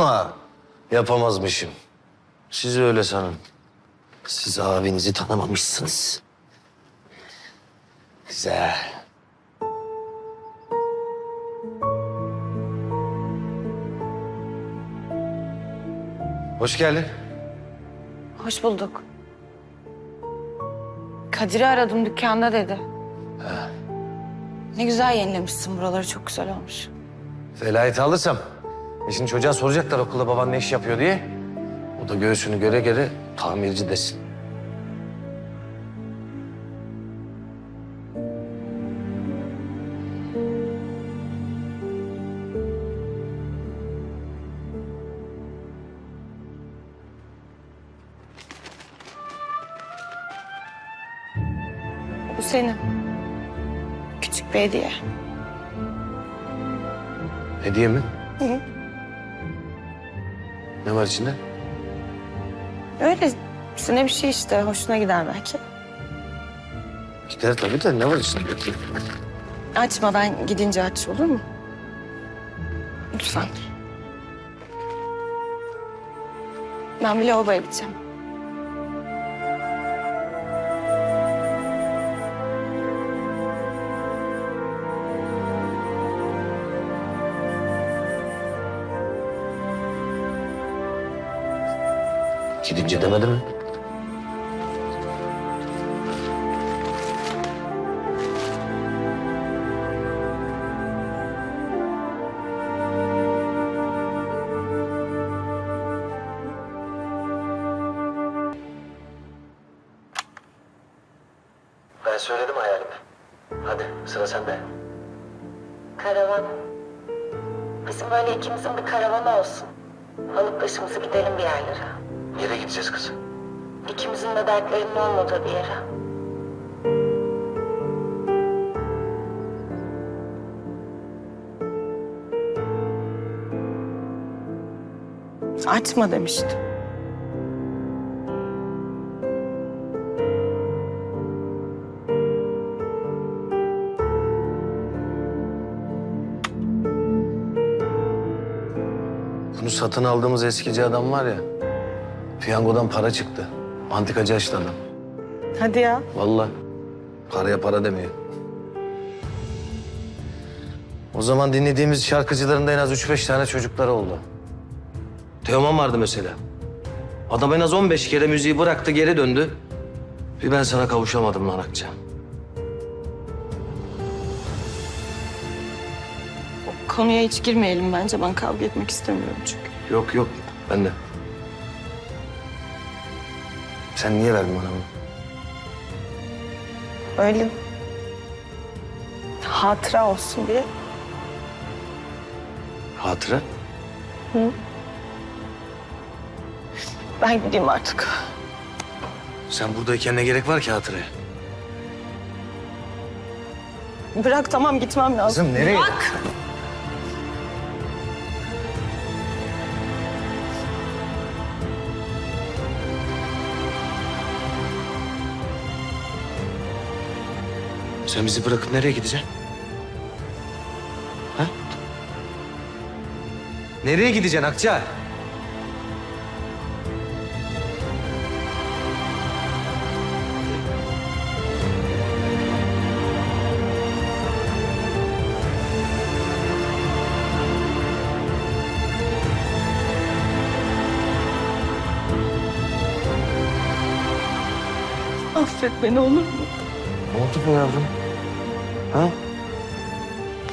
Ha, yapamazmışım. Siz öyle sanın. Siz abinizi tanımamışsınız. Güzel. Hoş geldin. Hoş bulduk. Kadir'i aradım dükkanda dedi. Ne güzel yenilemişsin buraları çok güzel olmuş. Velayeti alırsam. E şimdi çocuğa soracaklar okulda baban ne iş yapıyor diye. O da göğsünü göre göre tamirci desin. Bu senin. Küçük bir hediye. Hediye mi? Hı hı. Ne var içinde? Öyle üstüne bir şey işte hoşuna gider belki. Gider tabii de ne var içinde? Açmadan gidince aç olur mu? Lütfen. Ben bir lavaboya gideceğim. Gidince demedi mi? Ben söyledim hayalimi. Hadi sıra sende. Karavan. Bizim böyle ikimizin bir karavanı olsun. Alıp başımızı gidelim bir yerlere. Nereye gideceğiz kız? İkimizin de dertlerinin olmadığı bir yere. Açma demiştim. Bunu satın aldığımız eskici adam var ya. Piyangodan para çıktı. Antikacı açtı adam. Hadi ya. Vallahi paraya para demiyor. O zaman dinlediğimiz şarkıcıların da en az üç beş tane çocukları oldu. Teoman vardı mesela. Adam en az 15 kere müziği bıraktı geri döndü. Bir ben sana kavuşamadım lan Akça. Konuya hiç girmeyelim bence. Ben kavga etmek istemiyorum çünkü. Yok yok ben de. Sen niye verdin bana bunu? Öyle. Hatıra olsun diye. Hatıra? Ben gideyim artık. Sen buradayken ne gerek var ki hatıraya? Bırak tamam gitmem lazım. Kızım nereye? Bırak. Sen bizi bırakıp nereye gideceksin? Ha? Nereye gideceksin Akça? Affet beni olur mu? Ne oldu bu yavrum? Ha?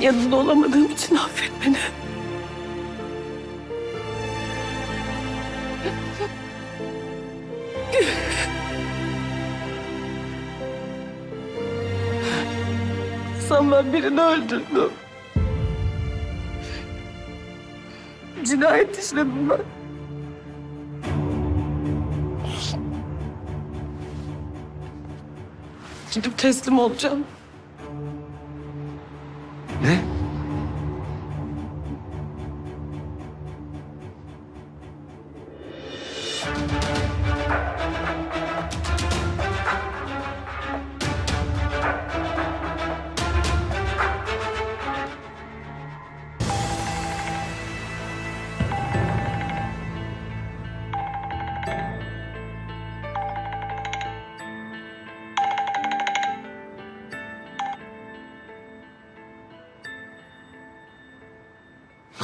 Yanında olamadığım için affet beni. Sen ben birini öldürdüm. Cinayet işledim ben. Gidip teslim olacağım. Ne?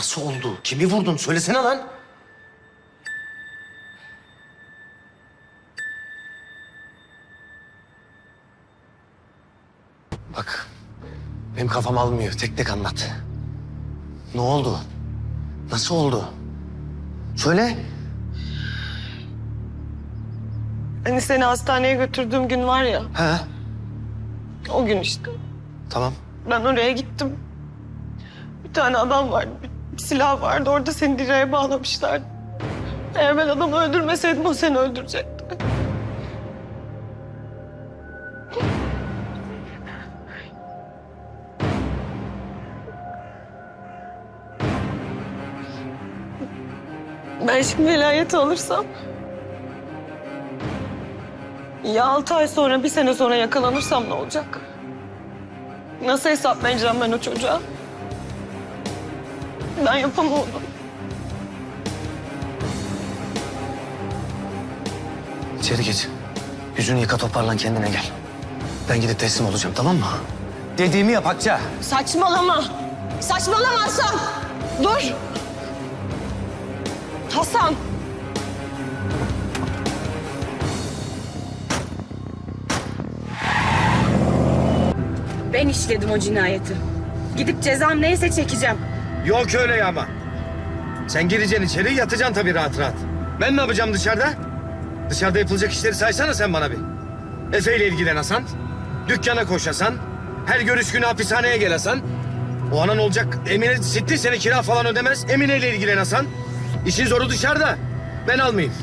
Nasıl oldu? Kimi vurdun? Söylesene lan. Bak, benim kafam almıyor. Tek tek anlat. Ne oldu? Nasıl oldu? Söyle. Hani seni hastaneye götürdüğüm gün var ya. Ha, O gün işte. tamam. Ben oraya gittim. Bir tane adam vardı. Bir silah vardı. Orada seni direğe bağlamışlardı. Eğer ben adamı öldürmeseydim o seni öldürecekti. Ben şimdi velayeti alırsam... Ya altı ay sonra, bir sene sonra yakalanırsam ne olacak? Nasıl hesap vereceğim ben o çocuğa? Ben yapamam onu. İçeri geç. Yüzünü yıka toparlan kendine gel. Ben gidip teslim olacağım tamam mı? Dediğimi yap Akça. Saçmalama. Saçmalama Hasan. Dur. Hasan. Ben işledim o cinayeti. Gidip cezam neyse çekeceğim. Yok öyle ya ama. Sen gireceksin içeri yatacaksın tabii rahat rahat. Ben ne yapacağım dışarıda? Dışarıda yapılacak işleri saysana sen bana bir. Efe ile ilgilen Hasan. Dükkana koş Hasan. Her görüş günü hapishaneye gel Hasan. O anan olacak Emine sitti seni kira falan ödemez. Emine ile ilgilen Hasan. İşin zoru dışarıda. Ben almayayım.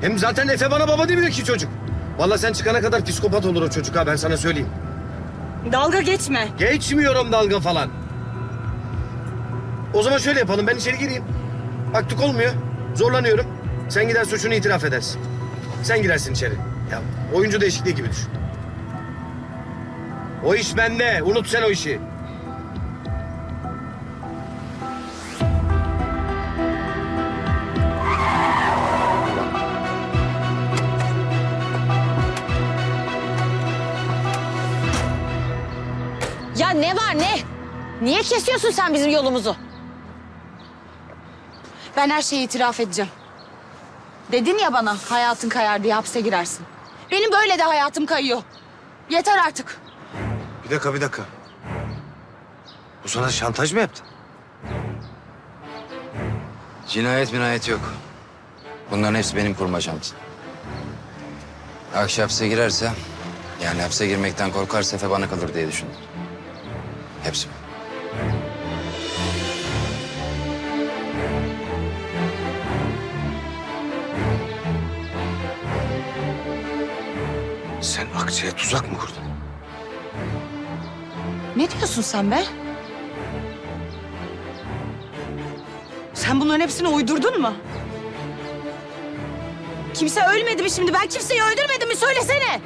Hem zaten Efe bana baba demiyor ki çocuk. Vallahi sen çıkana kadar psikopat olur o çocuk ha ben sana söyleyeyim. Dalga geçme. Geçmiyorum dalga falan. O zaman şöyle yapalım ben içeri gireyim. Baktık olmuyor. Zorlanıyorum. Sen gider suçunu itiraf edersin. Sen girersin içeri. Ya oyuncu değişikliği gibi düşün. O iş bende. Unut sen o işi. Ya ne var ne? Niye kesiyorsun sen bizim yolumuzu? Ben her şeyi itiraf edeceğim. Dedin ya bana hayatın kayar diye hapse girersin. Benim böyle de hayatım kayıyor. Yeter artık. Bir dakika bir dakika. Bu sana şantaj mı yaptı? Cinayet minayet yok. Bunların hepsi benim kurmacamdı. Akşam hapse girerse, yani hapse girmekten korkarsa Efe bana kalır diye düşündüm. Hepsi Akça'ya tuzak mı kurdun? Ne diyorsun sen be? Sen bunların hepsini uydurdun mu? Kimse ölmedi mi şimdi? Ben kimseyi öldürmedim mi? Söylesene.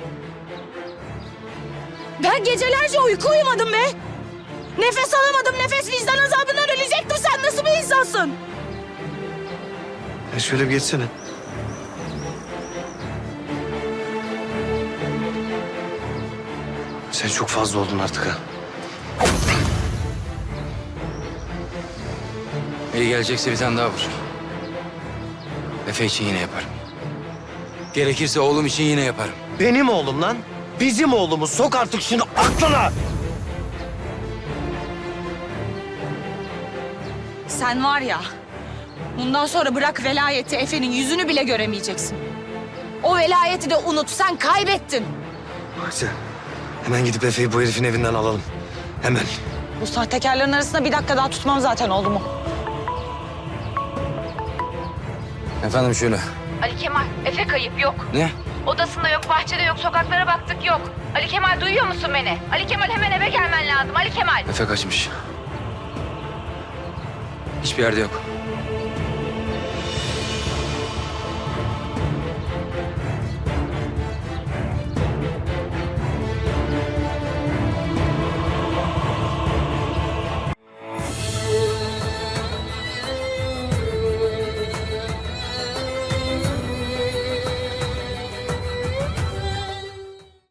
Ben gecelerce uyku uyumadım be. Nefes alamadım. Nefes vicdan azabından ölecektim. Sen nasıl bir insansın? Ya şöyle bir geçsene. Sen çok fazla oldun artık ha. İyi gelecekse bir tane daha vur. Efe için yine yaparım. Gerekirse oğlum için yine yaparım. Benim oğlum lan. Bizim oğlumuz. Sok artık şunu aklına. Sen var ya, bundan sonra bırak velayeti Efe'nin yüzünü bile göremeyeceksin. O velayeti de unut, sen kaybettin. Akça. Hemen gidip Efe'yi bu herifin evinden alalım. Hemen. Bu sahtekarların arasında bir dakika daha tutmam zaten oldu mu? Efendim şöyle. Ali Kemal, Efe kayıp yok. Ne? Odasında yok, bahçede yok, sokaklara baktık yok. Ali Kemal duyuyor musun beni? Ali Kemal hemen eve gelmen lazım. Ali Kemal. Efe kaçmış. Hiçbir yerde yok.